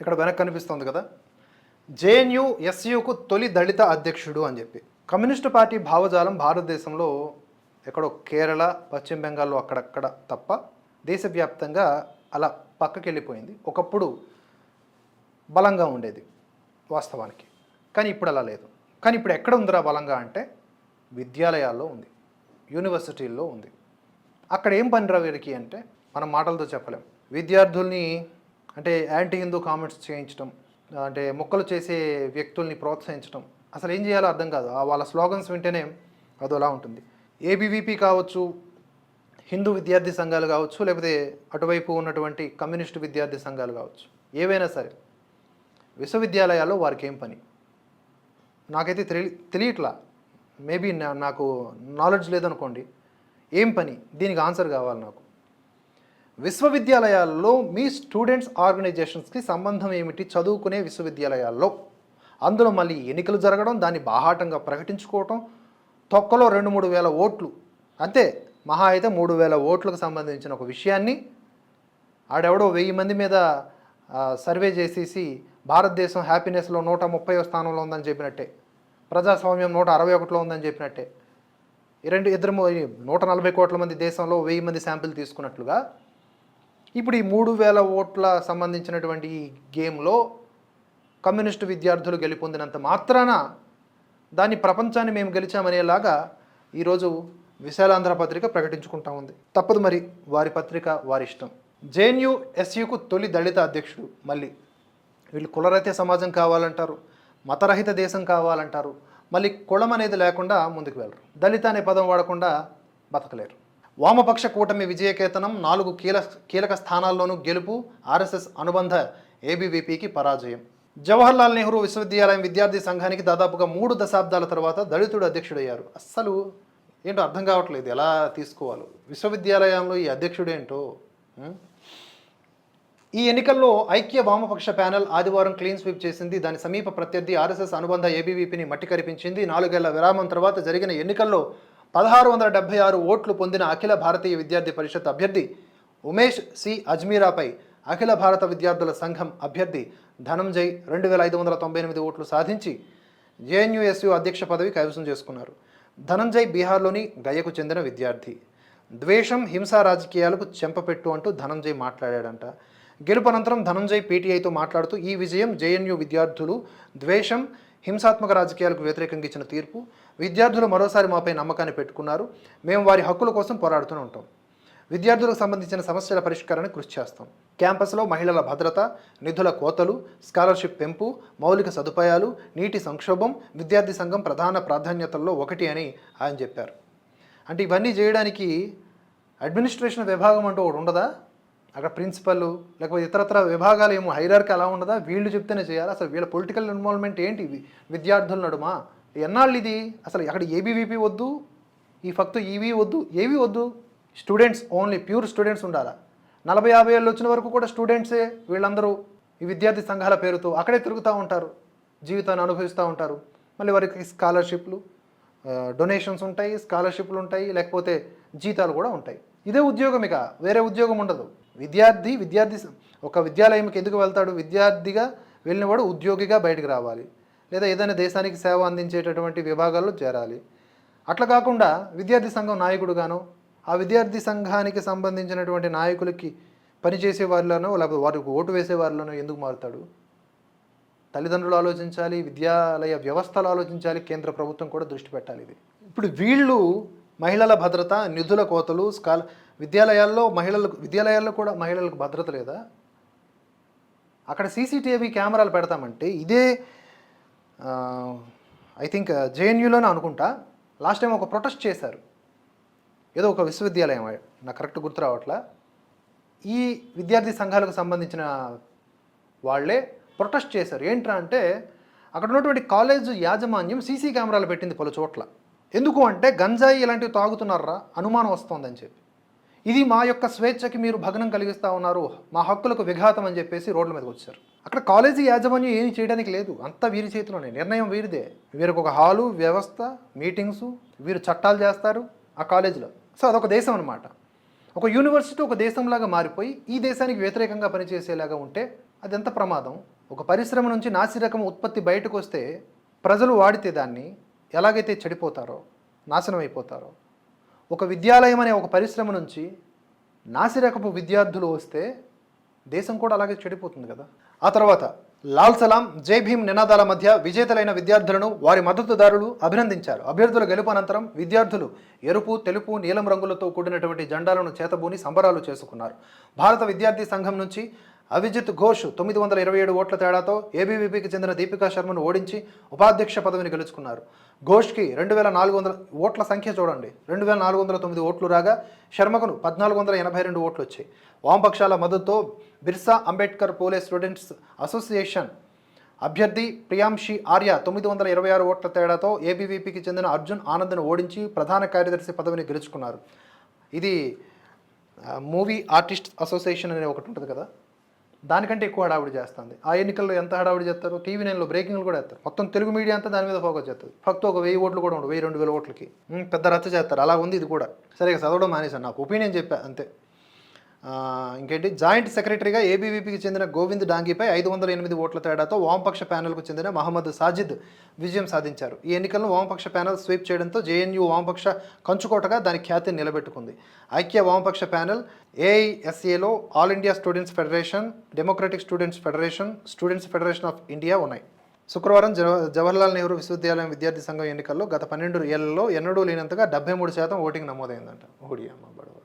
ఇక్కడ వెనక్కి కనిపిస్తుంది కదా? జేఎన్యు ఎస్యుకు తొలి దళిత అధ్యక్షుడు అని చెప్పి. కమ్యూనిస్టు పార్టీ భావజాలం భారతదేశంలో ఎక్కడో కేరళ పశ్చిమ బెంగాల్లో అక్కడక్కడ తప్ప దేశవ్యాప్తంగా అలా పక్కకి వెళ్ళిపోయింది ఒకప్పుడు బలంగా ఉండేది వాస్తవానికి. కానీ ఇప్పుడు అలా లేదు. కానీ ఇప్పుడు ఎక్కడ ఉందిరా బలంగా అంటే విద్యాలయాల్లో ఉంది. యూనివర్సిటీల్లో ఉంది. అక్కడ ఏం పనిరా వీరికి అంటే మనం మాటలతో చెప్పలేం. విద్యార్థుల్ని అంటే యాంటీ హిందూ కామెంట్స్ చేయించడం అంటే మొక్కలు చేసే వ్యక్తుల్ని ప్రోత్సహించడం అసలు ఏం చేయాలో అర్థం కాదు. ఆ వాళ్ళ స్లోగన్స్ వింటేనే అదోలా ఉంటుంది. ఏబీవీపీ కావచ్చు హిందూ విద్యార్థి సంఘాలు కావచ్చు లేకపోతే అటువైపు ఉన్నటువంటి కమ్యూనిస్టు విద్యార్థి సంఘాలు కావచ్చు. ఏవైనా సరే విశ్వవిద్యాలయాల్లో వారికి ఏం పని? నాకైతే తెలియ తెలియట్లా. మేబీ నాకు నాలెడ్జ్ లేదనుకోండి. ఏం పని? దీనికి ఆన్సర్ కావాలి నాకు. విశ్వవిద్యాలయాల్లో మీ స్టూడెంట్స్ ఆర్గనైజేషన్స్కి సంబంధం ఏమిటి? చదువుకునే విశ్వవిద్యాలయాల్లో. అందులో మళ్ళీ ఎన్నికలు జరగడం దాన్ని బాహాటంగా ప్రకటించుకోవటం తొక్కలో రెండు మూడు వేల ఓట్లు. అంతే మహా అయితే మూడు వేల ఓట్లకు సంబంధించిన ఒక విషయాన్ని ఆడెవడో వెయ్యి మంది మీద సర్వే చేసేసి భారతదేశం హ్యాపీనెస్లో నూట ముప్పై స్థానంలో ఉందని చెప్పినట్టే. ప్రజాస్వామ్యం నూట అరవై ఒకటిలో ఉందని చెప్పినట్టే. ఈ రెండు ఇద్దరు నూట నలభై కోట్ల మంది దేశంలో వెయ్యి మంది శాంపిల్ తీసుకున్నట్లుగా ఇప్పుడు ఈ మూడు వేల ఓట్ల సంబంధించినటువంటి ఈ గేమ్లో కమ్యూనిస్టు విద్యార్థులు గెలుపొందినంత మాత్రాన దాన్ని ప్రపంచాన్ని మేము గెలిచామనేలాగా ఈరోజు విశాలాంధ్ర పత్రిక ప్రకటించుకుంటా ఉంది. తప్పదు మరి వారి పత్రిక వారి ఇష్టం. జేఎన్యూ ఎస్యుకు తొలి దళిత అధ్యక్షుడు మళ్ళీ. వీళ్ళు కులరహిత సమాజం కావాలంటారు మతరహిత దేశం కావాలంటారు మళ్ళీ కులం అనేది లేకుండా ముందుకు వెళ్ళరు దళిత అనే పదం వాడకుండా బతకలేరు. వామపక్ష కూటమి విజయకేతనం నాలుగు కీల కీలక స్థానాల్లోనూ గెలుపు ఆర్ఎస్ఎస్ అనుబంధ ఏబీవీపీకి పరాజయం. జవహర్లాల్ నెహ్రూ విశ్వవిద్యాలయం విద్యార్థి సంఘానికి దాదాపుగా మూడు దశాబ్దాల తర్వాత దళితుడు అధ్యక్షుడయ్యారు. అస్సలు ఏంటో అర్థం కావట్లేదు. ఎలా తీసుకోవాలో? విశ్వవిద్యాలయంలో ఈ అధ్యక్షుడేంటో? ఈ ఎన్నికల్లో ఐక్య వామపక్ష ప్యానెల్ ఆదివారం క్లీన్ స్వీప్ చేసింది. దాని సమీప ప్రత్యర్థి ఆర్ఎస్ఎస్ అనుబంధ ఏబీవీపీని మట్టి కరిపించింది నాలుగేళ్ళ విరామం తర్వాత జరిగిన ఎన్నికల్లో పదహారు వందల డెబ్బై ఆరు ఓట్లు పొందిన అఖిల భారతీయ విద్యార్థి పరిషత్ అభ్యర్థి ఉమేష్ సి అజ్మీరాపై అఖిల భారత విద్యార్థుల సంఘం అభ్యర్థి ధనంజయ్ రెండు వేల ఐదు వందల తొంభై ఎనిమిది ఓట్లు సాధించి జేఎన్యుఎస్యు అధ్యక్ష పదవి కైవసం చేసుకున్నారు. ధనంజయ్ బీహార్లోని గయకు చెందిన విద్యార్థి. ద్వేషం హింసా రాజకీయాలకు చెంపపెట్టు అంటూ ధనంజయ్ మాట్లాడాడంట. గెలుపు అనంతరం ధనంజయ్ పీటీఐతో మాట్లాడుతూ ఈ విజయం జేఎన్యూ విద్యార్థులు ద్వేషం హింసాత్మక రాజకీయాలకు వ్యతిరేకంగా ఇచ్చిన తీర్పు విద్యార్థులు మరోసారి మాపై నమ్మకాన్ని పెట్టుకున్నారు. మేము వారి హక్కుల కోసం పోరాడుతూనే ఉంటాం. విద్యార్థులకు సంబంధించిన సమస్యల పరిష్కారానికి కృషి చేస్తాం. క్యాంపస్లో మహిళల భద్రత నిధుల కోతలు స్కాలర్షిప్ పెంపు మౌలిక సదుపాయాలు నీటి సంక్షోభం విద్యార్థి సంఘం ప్రధాన ప్రాధాన్యతల్లో ఒకటి అని ఆయన చెప్పారు. అంటే ఇవన్నీ చేయడానికి అడ్మినిస్ట్రేషన్ విభాగం అంటూ ఒకటి ఉండదా? అక్కడ ప్రిన్సిపల్ లేకపోతే ఇతరత్ర విభాగాలు ఏమో హైరార్కి అలా ఉండదా? వీళ్ళు చెప్తేనే చేయాలి? అసలు వీళ్ళ పొలిటికల్ ఇన్వాల్వ్మెంట్ ఏంటి విద్యార్థుల నడుమా? ఎన్నాళ్ళు ఇది? అసలు అక్కడ ఏబీవీపీ వద్దు? ఈ ఫక్తు ఈవీ వద్దు? ఏవి వద్దు? స్టూడెంట్స్ ఓన్లీ ప్యూర్ స్టూడెంట్స్ ఉండాలా? నలభై యాభై ఏళ్ళు వచ్చిన వరకు కూడా స్టూడెంట్సే వీళ్ళందరూ ఈ విద్యార్థి సంఘాల పేరుతో అక్కడే తిరుగుతూ ఉంటారు. జీవితాన్ని అనుభవిస్తూ ఉంటారు. మళ్ళీ వారికి స్కాలర్షిప్లు డొనేషన్స్ ఉంటాయి స్కాలర్షిప్లు ఉంటాయి లేకపోతే జీతాలు కూడా ఉంటాయి. ఇదే ఉద్యోగం ఇక. వేరే ఉద్యోగం ఉండదు. విద్యార్థి విద్యార్థి ఒక విద్యాలయంకి ఎందుకు వెళ్తాడు? విద్యార్థిగా వెళ్ళినవాడు ఉద్యోగిగా బయటకు రావాలి. లేదా ఏదైనా దేశానికి సేవ అందించేటటువంటి విభాగాల్లో చేరాలి. అట్లా కాకుండా విద్యార్థి సంఘం నాయకుడుగానో ఆ విద్యార్థి సంఘానికి సంబంధించినటువంటి నాయకులకి పనిచేసే వారిలోనో లేకపోతే వారికి ఓటు వేసే వారిలోనో ఎందుకు మారుతాడు? తల్లిదండ్రులు ఆలోచించాలి విద్యాలయ వ్యవస్థలు ఆలోచించాలి కేంద్ర ప్రభుత్వం కూడా దృష్టి పెట్టాలి ఇది. ఇప్పుడు వీళ్ళు మహిళల భద్రత నిధుల కోతలు స్కాల విద్యాలయాల్లో మహిళలకు విద్యాలయాల్లో కూడా మహిళలకు భద్రత లేదా? అక్కడ సీసీటీవీ కెమెరాలు పెడతామంటే ఇదే ఐ థింక్ జేఎన్యూలోనే అనుకుంటా. లాస్ట్ టైం ఒక ప్రొటెస్ట్ చేశారు. ఏదో ఒక విశ్వవిద్యాలయం నాకు కరెక్ట్ గుర్తు రావట్లా? ఈ విద్యార్థి సంఘాలకు సంబంధించిన వాళ్ళే ప్రొటెస్ట్ చేశారు. ఏంట్రా అంటే అక్కడ ఉన్నటువంటి కాలేజ్ యాజమాన్యం సీసీ కెమెరాలు పెట్టింది పలు చోట్ల. ఎందుకు అంటే గంజాయి ఇలాంటివి తాగుతున్నారా? అనుమానం వస్తోందని చెప్పి. ఇది మా యొక్క స్వేచ్ఛకి మీరు భగ్నం కలిగిస్తా ఉన్నారు. మా హక్కులకు విఘాతం అని చెప్పేసి రోడ్ల మీదకి వచ్చారు. అక్కడ కాలేజీ యాజమాన్యం ఏమీ చేయడానికి లేదు. అంతా వీరి చేతిలోనే. నిర్ణయం వీరిదే. వీరికి ఒక హాలు వ్యవస్థ మీటింగ్స్ వీరు చట్టాలు చేస్తారు ఆ కాలేజీలో. సో అదొక దేశం అనమాట ఒక యూనివర్సిటీ ఒక దేశంలాగా మారిపోయి ఈ దేశానికి వ్యతిరేకంగా పనిచేసేలాగా ఉంటే అది ఎంత ప్రమాదం? ఒక పరిశ్రమ నుంచి నాసిరకం ఉత్పత్తి బయటకు వస్తే ప్రజలు వాడితే దాన్ని ఎలాగైతే చెడిపోతారో నాశనం అయిపోతారో ఒక విద్యాలయం అనే ఒక పరిశ్రమ నుంచి నాసిరకపు విద్యార్థులు వస్తే దేశం కూడా అలాగే చెడిపోతుంది కదా. ఆ తర్వాత లాల్ సలాం జై భీమ్ నినాదాల మధ్య విజేతలైన విద్యార్థులను వారి మద్దతుదారులు అభినందించారు. అభ్యర్థుల గెలుపు అనంతరం విద్యార్థులు ఎరుపు తెలుపు నీలం రంగులతో కూడినటువంటి జెండాలను చేతబూని సంబరాలు చేసుకున్నారు. భారత విద్యార్థి సంఘం నుంచి అవిజిత్ ఘోష్ తొమ్మిది వందల ఇరవై ఏడు ఓట్ల తేడాతో ఏబీవీపీకి చెందిన దీపికా శర్మను ఓడించి ఉపాధ్యక్ష పదవిని గెలుచుకున్నారు. ఘోష్కి రెండు వేల నాలుగు వందల ఓట్ల సంఖ్య చూడండి. రెండు వేల నాలుగు వందల తొమ్మిది ఓట్లు రాగా శర్మకును పద్నాలుగు వందల ఎనభై రెండు ఓట్లు వచ్చాయి. వామపక్షాల మద్దతుతో బిర్సా అంబేద్కర్ పోలే స్టూడెంట్స్ అసోసియేషన్ అభ్యర్థి ప్రియాంషి ఆర్య తొమ్మిది వందల ఇరవై ఆరు ఓట్ల తేడాతో ఏబీవీపీకి చెందిన అర్జున్ ఆనంద్ను ఓడించి ప్రధాన కార్యదర్శి పదవిని గెలుచుకున్నారు. ఇది మూవీ ఆర్టిస్ట్ అసోసియేషన్ అనే ఒకటి ఉంటుంది కదా? దానికంటే ఎక్కువ హడావుడి చేస్తుంది. ఆ ఎన్నికల్లో ఎంత హడావుడి చేస్తారు? టీవీ నైన్లో బ్రేకింగ్లు కూడా వేస్తారు మొత్తం తెలుగు మీడియా అంతా దాని మీద ఫోకస్ చేస్తుంది. ఫక్త్ ఒక వెయ్యి ఓట్లు కూడా ఉండవు. వెయ్యి రెండు వేల ఓట్లకి. పెద్ద రచ్చ చేస్తారు. అలా ఉంది ఇది కూడా. సరే చదవడం మానేసాను నాకు ఒపీనియన్ చెప్పా అంతే. ఇంకేంటి? జాయింట్ సెక్రటరీగా ఏబీవీపీకి చెందిన గోవింద్ డాంగీపై ఐదు వందల ఎనిమిది ఓట్ల తేడాతో వామపక్ష ప్యానెల్కు చెందిన మహమ్మద్ సాజిద్ విజయం సాధించారు. ఈ ఎన్నికలను వామపక్ష ప్యానెల్ స్వీప్ చేయడంతో జేఎన్యూ వామపక్ష కంచుకోటగా దాని ఖ్యాతిని నిలబెట్టుకుంది. ఐక్య వామపక్ష panel ఏఐఎస్ఏలో All India Students Federation Democratic Students Federation Students Federation of India ఉన్నాయి. శుక్రవారం జవ జవహర్లాల్ నెహ్రూ విశ్వవిద్యాలయం విద్యార్థి సంఘం ఎన్నికల్లో గత పన్నెండు ఏళ్ళలో ఎన్నడూ లేనంతగా డెబ్బై మూడు శాతం ఓటింగ్ నమోదైందంట. ఓడియా బడవ